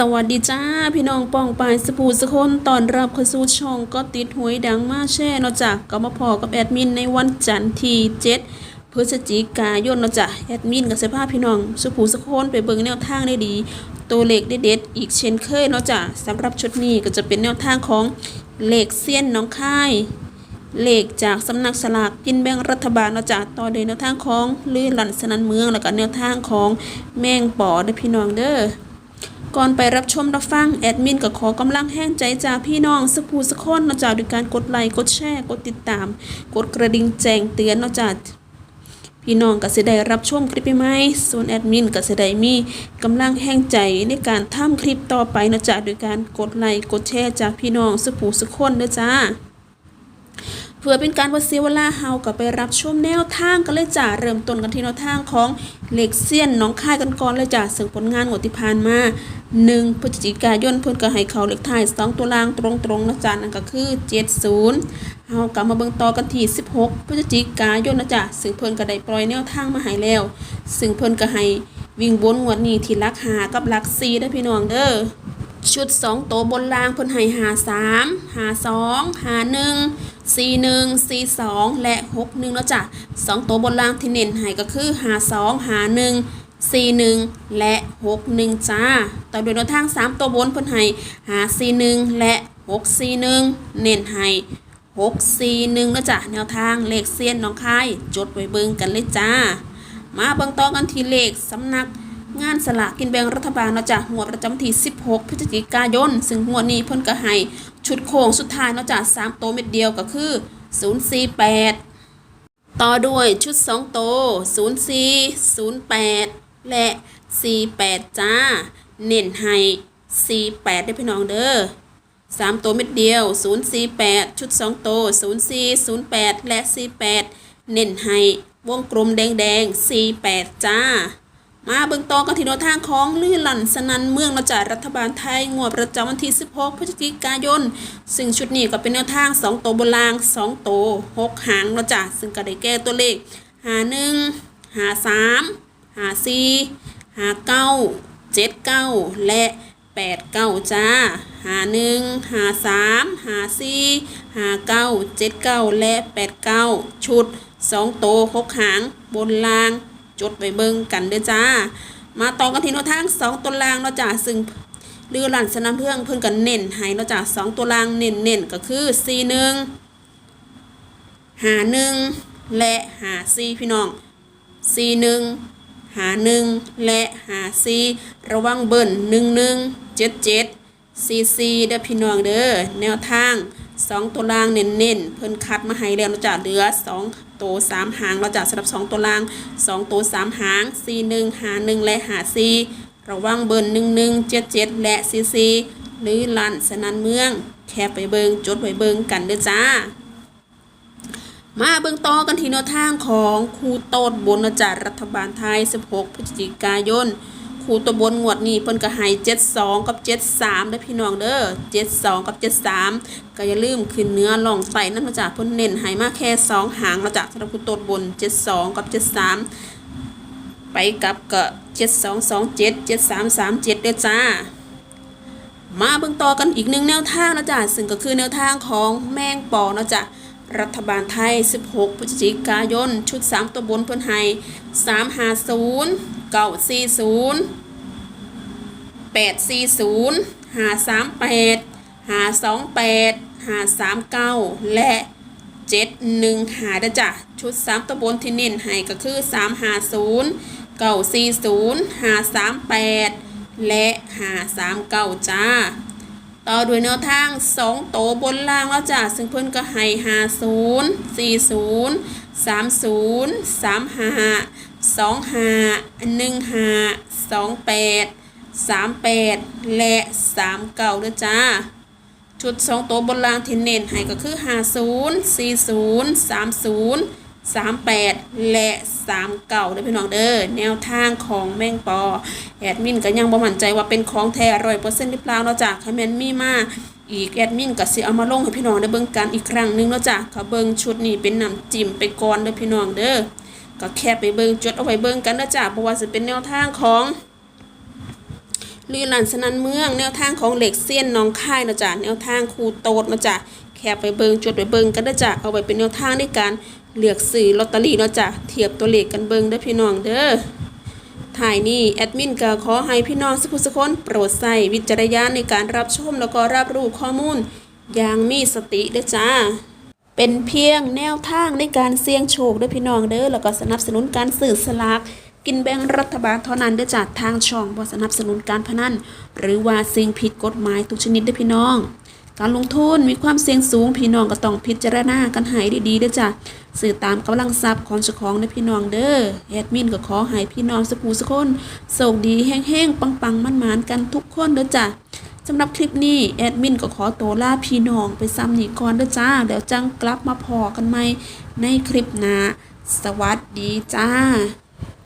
สวัสดีจ้า พี่น้องป้องปายสปูสคนตอนรับเข้าสู่ช่องก็ติดหวยดังมากแช่เนาะจ้ะก็มาพอกับแอดมินในวันจันทร์ที่7พฤศจิกายนเนาะจ้ะแอดมินกับเสภาพี่น้องสปูสคนไปเบิ่งแนวทางได้ดี ตัวเลขเด็ดอีกเช่นเคยเนาะจ้ะสำหรับชุดนี้ก็จะเป็นแนวทางของเลขเซียนน้องค่ายเลขจากสำนักสลากกินแบ่งรัฐบาลเนาะจ้ะต่อโดยแนวทางของลือหลันสนันเมืองแล้วก็แนวทางของแมงป่อเด้อพี่น้องเด้อ ก่อนไปรับชมรับฟัง แอดมินก็ขอกำลังแห้งใจจากพี่น้องสกผูสกคนเนาะจากด้วยการกดไลค์กดแชร์กดติดตาม กดกระดิ่งแจ้งเตือนเนาะจากพี่น้องก็จะได้รับชมคลิปใหม่ส่วนแอดมินก็จะได้มีกำลังแห้งใจในการทำคลิปต่อไปเนาะจากด้วยการกดไลค์กดแชร์จากพี่น้องสกผูสกคนนะจ้า พื่อเป็นการวัดเสียเวลาเฮาก็ไปรับชมแนวทางกันเลยจ้าเริ่มต้นกันที่แนวทางของเหล็กเซียนน้องค่ายกันก่อนเลยจ้าซึ่งผลงานงวดที่ผ่านมา 1พฤศจิกายนเพิ่นก็ให้เขาเลขท้าย2ตัวล่างตรงๆนะจ้านั่นก็คือ 70เฮากลับมาเบิ่งต่อกันที่ 16พฤศจิกายนนะจ้าซึ่งเพิ่นก็ได้ปล่อยแนวทางมาให้แล้ว ซึ่งเพิ่นก็ให้วิ่งบนงวดนี้ที่ลักหากับลัก4เด้พี่น้องเด้อชุดสองโตวบนล่างเพิ่นให้หาสามหาสองหาห นึ่งสี่หนึ่งสี่สองและหกหนึ่งแล้วจ้ะสองโตวบนล่างที่เน้นให้ก็คือหาสองหาหนึ่งสี่หนึ่งและหกหนึ่งจ้า ต่อด้วยแนวทางสามตัวบนเพิ่นให้หาสี่หนึ่งและหกสี่หนึ่งเน้นให้หกสี่หนึ่งแล้วจ้ะแนวทางเลขเซียนน้องคาย จดไว้เบิ่งกันเลยจ้า มาเบิ่งต่อกันที่เลขสำนัก งานสลากกินแบ่งรัฐบาลเนาะจ้ะหัวประจำที่ 16 พฤศจิกายน ซึ่งหัวนี้เพิ่นก็ให้ชุดโค้งสุดท้ายเนาะจ้ะ3โตเม็ดเดียวก็คือ 048 ต่อด้วยชุด 2 โต 04 08 และ 48 จ้า เน้นให้ 48 ได้พี่น้องเด้อสามตัวเม็ดเดียว 048 ชุด 2 โต 04 08 และ 48 เน้นให้วงกลมแดงๆ48 จ้า มาเบิ่งต่อกันที่แนวทางของลื่นหลั่นสนันเมืองมาจากรัฐบาลไทยงวดประจำวันที่ 16 พฤศจิกายน ซึ่งชุดนี้ก็เป็นแนวทาง 2 ตัวบนราง 2 ตัว6หางมาจากซึ่งก็ได้แก้ตัวเลข หา 1 หา 3 หา 4 หา 9 7 9 และ 8 9 จ้า หา 1 หา 3 หา 4 หา 9 7 9 และ 8 9 ชุด2โตว6หางบนราง จดไปเบิ่งกันเด้อจ้า มาต่อกันที่แนวทางสองตัวล่างเนาะจ้าซึ่งเรือหลันสนามเพื่องเพิ่นกันเน้นให้เนาะจ้าสองตัวล่างเน้นเน้นก็คือสี่หนึ่งหาหนึ่งและหาสี่พี่น้องสี่หนึ่งหาหนึ่งและหาสี่ระวังเบิ่นหนึ่งหนึ่งเจ็ดเจ็ดสี่สี่เด้อพี่น้องเด้อแนวทาง สองตัวล่างเน้นเน้นๆ เพิ่นคัดมาให้แล้วเนาะจ้าเหลือสองตัวสามหางเราจะสำหรับสองตัวล่างสองตัวสามหางสี่หนึ่งหาหนึ่งและหาสี่ระวังเบิร์นหนึ่งหนึ่งเจ็ดเจ็ดและสี่สี่หรือลันสนันเมือง แคบไปเบิงจดไปเบิงกันเด้อจ้า มาเบิงต่อกันที่แนวทางของครูโตดบนนะจากรัฐบาลไทย 16 พฤศจิกายน ครูตัวบนงวดนี้เพิ่นก็ให้72กับ73เด้อพี่น้องเด้อ72กับ73ก็อย่าลืมขึ้นเนื้อลองใส่นั่นมาจากเพิ่นเน้นให้มาแค่2หางมาจากสำหรับครูตบน72กับ73ไปกับก็7227 7337เด้อจ้ามาเบิ่งต่อกันอีกหนึ่งแนวทางนะจ๊ะซึ่งก็คือแนวทางของแมงปอนะจ๊ะ รัฐบาลไทย 16 พฤศจิกายน ชุด 3 ตัวบนเพิ่นให้350 940 840 538 528 539 และ 715หานะจ๊ะ ชุด 3 ตัวบนที่เน้นให้ก็คือ 350 940 538 และ 539 จ้า ต่อด้วยแนวทาง 2 โตบนล่างแล้วจ้ะซึ่งเพิ่นก็ให้50 40 30 35 25 15 28 38และ39ด้วยจ้าชุด 2 ตัวบนล่างที่เน้นให้ก็คือ50 40 30 38 และ39เด้อพี่น้องเด้อแนวทางของแมงปอ แอดมินก็ยังบ่มั่นใจว่าเป็นของแท้ร้อยเปอร์เซ็นต์หรือเปล่าเนาะจ้ะถ้าแม่นมีมาอีกแอดมินก็สิเอามาลงให้พี่น้องได้เบิ่งกันอีกครั้งหนึงเนาะจ้ะก็เบิ่งชุดนี้เป็นน้ำจิ้มไปก่อนเด้อพี่น้องเด้อก็แค่ไปเบิ่งจดเอาไว้เบิ่งกันเนาะจ้ะเพราะว่าสิเป็นแนวทางของลือหลันสนันเมืองแนวทางของเหล็กเส้นน้องค่ายเนาะจ้ะแนวทางครูโตดเนาะจ้ะแคบไปเบิงจดไปเบิงกันเด้อจ้ะเอาไว้เป็นแนวทางในการ เลือกซื้อลอตเตอรี่เนาะจ้ะเทียบตัวเลขกันเบิงเด้อพี่น้องเด้อถ่ายนี่แอดมินก็ขอให้พี่น้องสุขุสุคนโปรดใส่วิจารณญาณในการรับชมแล้วก็รับรู้ข้อมูล อย่างมีสติเด้อจ้า เป็นเพียงแนวทางในการเสี่ยงโชคเด้อพี่น้องเด้อแล้วก็สนับสนุนการสื่อสลากกินแบ่งรัฐบาลเท่านั้นเด้อจ้าทางช่องบ่สนับสนุนการพนันหรือว่าสิ่งผิดกฎหมายทุกชนิดเด้อพี่น้อง การลงทุนมีความเสี่ยงสูง พี่น้องก็ต้องพิจารณากันให้ดีๆเด้อจ้ะสื่อตามกำลังทรัพย์ของเจ้าของนะพี่น้องเด้อแอดมินก็ขอให้พี่น้องสกูสกคนโชคดีแห้งๆปังๆมันๆกันทุกคนเด้อจ้ะสำหรับคลิปนี้แอดมินก็ขอตัวลาพี่น้องไปซ้ำนี่ก่อนเด้อจ้าเดี๋ยวจังกลับมาพอกันใหม่ในคลิปหน้าสวัสดีจ้า